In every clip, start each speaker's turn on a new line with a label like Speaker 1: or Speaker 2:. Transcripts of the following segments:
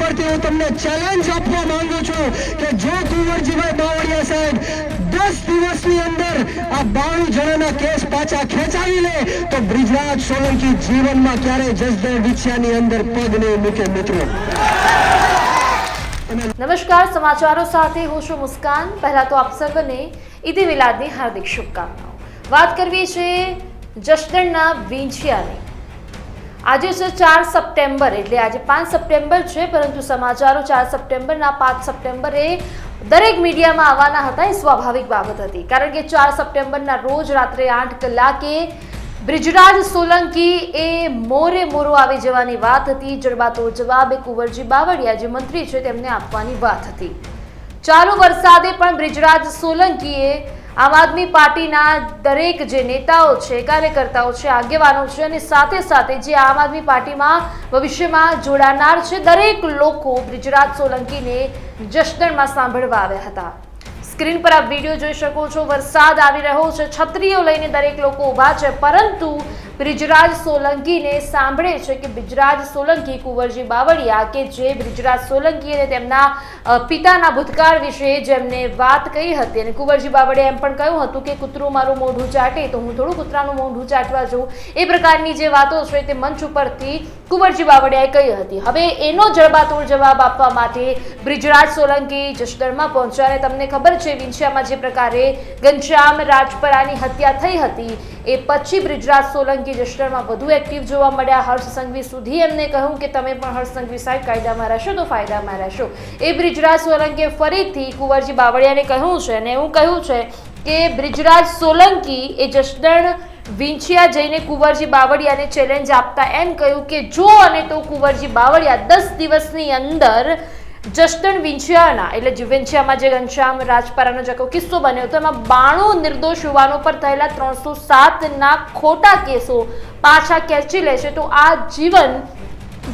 Speaker 1: ઉપરથી હું તમને ચેલેન્જ આપવા માંગુ છું કે જો કુંવરજીભાઈ બાવળિયા સાહેબ દસ દિવસની અંદર આ બાણું જણાના કેસ પાછા ખેંચાવી લે, તો બ્રિજરાજ સોલંકી જીવનમાં ક્યારેય જસદણ વિછ્યાની અંદર પગ નહીં મૂકે મિત્રો.
Speaker 2: નમસ્કાર, સમાચારો સાથે હું છું મુસ્કાન. પહેલા તો આપ સર્વને ઈદ મિલાદની હાર્દિક શુભકામનાઓ. વાત કરવી છે જસદણના વીંછિયાની. આજે છે ચાર સપ્ટેમ્બર, એટલે આજે પાંચ સપ્ટેમ્બર છે, પરંતુ સમાચારો ચાર સપ્ટેમ્બરના પાંચ સપ્ટેમ્બરે દરેક મીડિયામાં આવવાના હતા, એ સ્વાભાવિક બાબત હતી. કારણ કે ચાર સપ્ટેમ્બરના રોજ રાત્રે આઠ કલાકે બ્રિજરાજ સોલંકી એ મોરે મોરો આવી જવાની વાત હતી. જડબાતો જવાબ એ કુંવરજી બાવળિયા, જે મંત્રી છે, તેમને આપવાની વાત હતી. ચાલુ વરસાદે પણ બ્રિજરાજ સોલંકીએ આમ આદમી પાર્ટીના દરેક જે નેતાઓ છે, કાર્યકર્તાઓ છે, આગેવાનો છે અને સાથે સાથે જે આમ આદમી પાર્ટીમાં ભવિષ્યમાં જોડાનાર છે, દરેક લોકો બ્રિજરાજ સોલંકીને જશનમાં સાંભળવા આવ્યા હતા. સ્ક્રીન પર આપ વીડિયો જોઈ શકો છો, વરસાદ આવી રહ્યો છે, છત્રીઓ લઈને દરેક લોકો ઊભા છે, પરંતુ બ્રિજરાજ સોલંકીને સાંભળે છે કે બ્રિજરાજ સોલંકી, કુંવરજી બાવળિયા કે જે બ્રિજરાજ સોલંકી અને તેમના પિતાના ભૂતકાળ વિશે જેમને વાત કહી હતી અને કુંવરજી બાવળિયા એમ પણ કહ્યું હતું કે કૂતરું મારું મોઢું ચાટે તો હું થોડું કૂતરાનું મોઢું ચાટવા જઉં. એ પ્રકારની જે વાતો છે તે મંચ ઉપરથી કુંવરજી બાવળિયાએ કહી હતી. હવે એનો જડબાતોડ જવાબ આપવા માટે બ્રિજરાજ સોલંકી જસદણમાં પહોંચ્યા તમને ખબર છે, વિંછિયામાં જે પ્રકારે ઘનશ્યામ રાજપરાની હત્યા થઈ હતી, એ પછી બ્રિજરાજ સોલંકી જસદણમાં વધુ એક્ટિવ જોવા મળ્યા. હર્ષ સંઘવી સુધી એમને કહ્યું કે તમે પણ હર્ષ સંઘવી સાહેબ કાયદામાં રહેશો તો ફાયદામાં રહેશો. એ બ્રિજરાજ સોલંકીએ ફરીથી કુંવરજી બાવળિયાને કહ્યું છે અને એવું કહ્યું છે કે બ્રિજરાજ સોલંકી એ જસદણ વિંછિયા જઈને કુંવરજી બાવળિયાને ચેલેન્જ આપતા એમ કહ્યું કે જો અને તો કુંવરજી બાવળિયા દસ દિવસની અંદર જસદણ વિંછિયાના, એટલે જે વિંછિયામાં જે ઘનશ્યામ રાજપારાનો જે કિસ્સો બન્યો હતો, એમાં બાણું નિર્દોષ યુવાનો પર થયેલા ત્રણસો સાતના ખોટા કેસો પાછા ખેંચી લે છે તો આ જીવન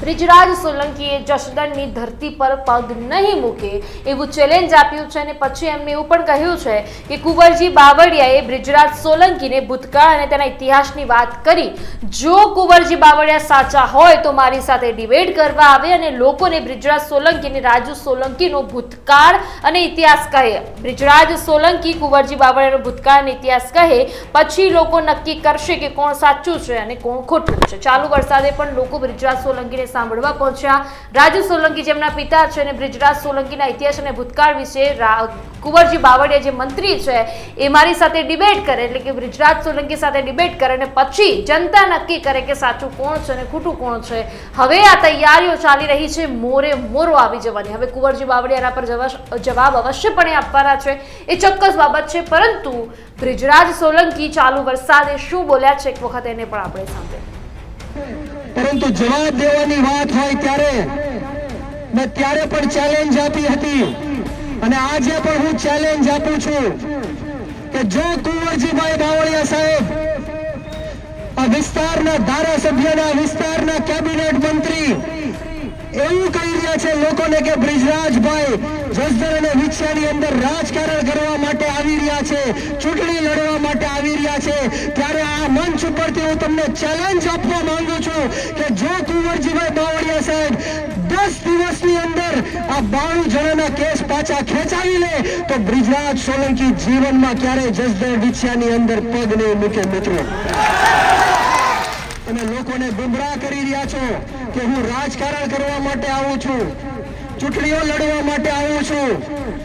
Speaker 2: બ્રિજરાજ સોલંકીએ જસદણની ધરતી પર પગ નહીં મૂકે એવું ચેલેન્જ આપ્યું છે અને પછી એમને એવું પણ કહ્યું છે કે કુંવરજી બાવળિયાએ બ્રિજરાજ સોલંકીને ભૂતકાળ અને તેના ઇતિહાસની વાત કરી. જો કુંવરજી બાવળિયા સાચા હોય તો મારી સાથે ડિબેટ કરવા આવે અને લોકોને બ્રિજરાજ સોલંકી અને રાજુ સોલંકીનો ભૂતકાળ અને ઇતિહાસ કહે. બ્રિજરાજ સોલંકી કુંવરજી બાવળિયાનો ભૂતકાળ અને ઇતિહાસ કહે. પછી લોકો નક્કી કરશે કે કોણ સાચું છે અને કોણ ખોટું છે. ચાલુ વરસાદે પણ લોકો બ્રિજરાજ સોલંકીને સાંભળવા પહોંચ્યા. રાજુ સોલંકી જેમના પિતા છે અને બ્રિજરાજ સોલંકીના ઇતિહાસ અને ભૂતકાળ વિશે કુંવરજી બાવળિયા જે મંત્રી છે, એ મારી સાથે ડિબેટ કરે, એટલે કે બ્રિજરાજ સોલંકી સાથે ડિબેટ કરે અને પછી જનતા નક્કી કરે કે સાચું કોણ છે અને ખોટું કોણ છે. હવે આ તૈયારીઓ ચાલી રહી છે, મોરે મોરો આવી જવાની. હવે કુંવરજી બાવળિયા પર જવા- જવાબ અવશ્યપણે આપવાના છે. એ ચોક્કસ બાબત છે, પરંતુ બ્રિજરાજ સોલંકી ચાલુ વરસાદે શું બોલ્યા છે, એક વખત એને પણ આપણે સાંભળીએ.
Speaker 1: પરંતુ જવાબ દેવાની વાત હોય ત્યારે મેં ત્યારે પણ ચેલેન્જ આપી હતી. અને આજે પણ હું ચેલેન્જ આપું છું કે જો કુંવરજીભાઈ બાવળિયા સાહેબ આ વિસ્તારના ધારાસભ્યના વિસ્તારના કેબિનેટ મંત્રી એવું કહી રહ્યા છે લોકોને કે બ્રિજરાજભાઈ જસદણ અને વિછિયાની અંદર રાજકારણ કરવા માટે આવી રહ્યા છે, ચૂંટણી લડવા માટે આવી રહ્યા છે. ત્યારે આ મંચ ઉપરથી હું તમને ચેલેન્જ આપવા માંગુ છું કે જો કુંવરજીભાઈ બાવળિયા સાહેબ દસ દિવસની અંદર આ બાણું જણાના કેસ પાછા ખેંચાવી લે, તો બ્રિજરાજ સોલંકી જીવનમાં ક્યારેય જસદણ વિછિયાની અંદર પગ નહીં મૂકે મિત્રો. અને લોકોને ગુમરાહ કરી રહ્યા છો. કે હું રાજકારણ કરવા માટે આવું છું. ચૂંટણીઓ લડવા માટે આવું છું.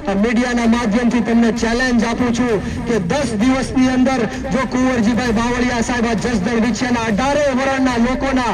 Speaker 1: આ મીડિયાના માધ્યમથી તમને ચેલેન્જ આપું છું કે દસ દિવસની અંદર જો કુંવરજીભાઈ બાવળિયા સાહેબ જસદણ વિછિયાના અઢારે વર્ણના લોકોના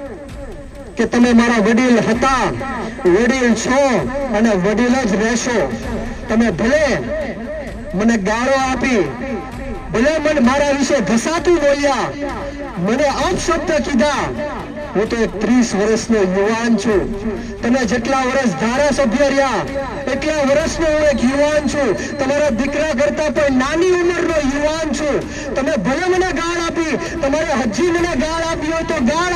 Speaker 1: કે તમે મારા વડીલ હતા. વડીલ છો અને વડીલ જ રહેશો. તમે ભલે મને ગાળો આપી, ભલે મને મારા વિશે ઘસાતું બોલ્યા, મને અપશબ્દ કીધા, હું તો ત્રીસ વર્ષનો યુવાન છું. તમે જેટલા વર્ષ ધારાસભ્ય રહ્યા, એટલા વર્ષનો હું એક યુવાન છું. તમારા દીકરા કરતા પણ નાની ઉંમરનો યુવાન છું. તમે ભલે મને ગાળ આપી, તમારે હજી મને ગાળ આપી હોય તો ગાળ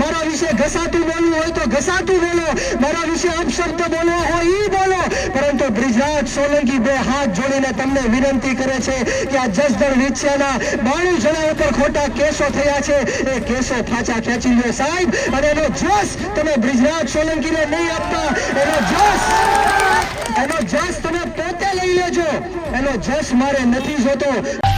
Speaker 1: મારા વિશે ઘસાતું બોલવું હોય તો ઘસાતું બોલો. મારા વિશે અપશબ્દ બોલવો હોય ઈ બોલો. પરંતુ બ્રિજરાજ સોલંકી બે હાથ જોડીને તમને વિનંતી કરે છે કે આ જસદણ વિછ્યાના બાણું જણા ઉપર ખોટા કેસો થયા છે. એ કેસો ફાચા ખેંચી લો સાહેબ. અને એનો જોશ તમે બ્રિજરાજ સોલંકીને નહીં આપતા. એનો જોશ એનો જશ તમે પોતે લઈ લેજો. એનો જશ મારે નથી જોતો.